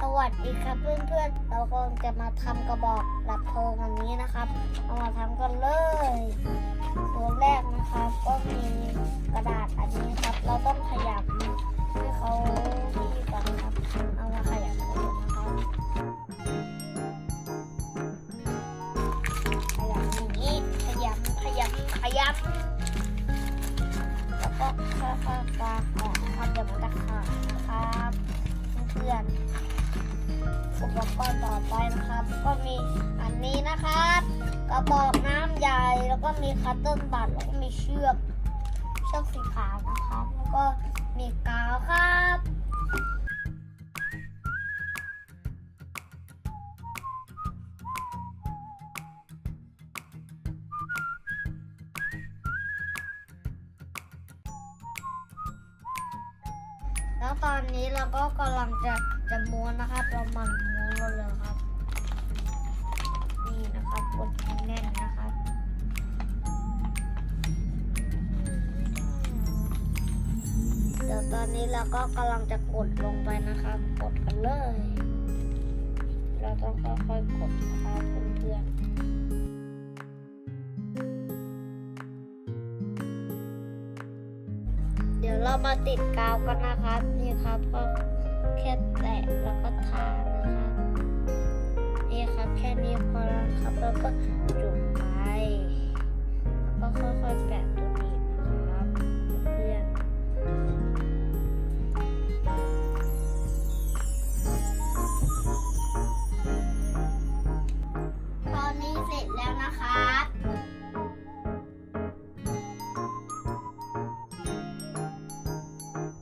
สวัสดีครับเพื่อนๆ เรากำลังจะมาทำกระบอกดับเพลิงอันนี้นะครับ เอามาทำกันเลย ตัวแรกนะครับ ก็มีกระดาษอันนี้ครับ เราต้องขยับให้เขาที่ก่อนครับ เอามาขยับนะครับขยับอย่างนี้ขยับขยับขยับแล้วก็ค่อยๆปาออกนะครับเดี๋ยวมันจะขาดนะครับ อุปกรณ์ต่อไปนะครับ ก็มีอันนี้นะครับ กระบอกน้ำใหญ่แล้วก็มีคัตเติ้ลบัตแล้วก็มีเชือกเชือกสีขาวนะครับ แล้วก็มีกาวครับ แล้วตอนนี้เราก็กำลังจะจะม้วนนะครับเรามันม้วนเราเลยครับ นี่นะครับกดให้แน่นนะครับเดี๋ยวตอนนี้เราก็กำลังจะกดลงไปนะครับกดกันเลย เราต้องค่อยๆกดนะครับเพื่อนๆ ดี๋ยวเรามาติดกาวกันนะครับ นี่ครับก็แค่แตะแล้วก็ทานะครับนี่ครับแค่นี้พอแล้วครับแล้วก็จุ่ม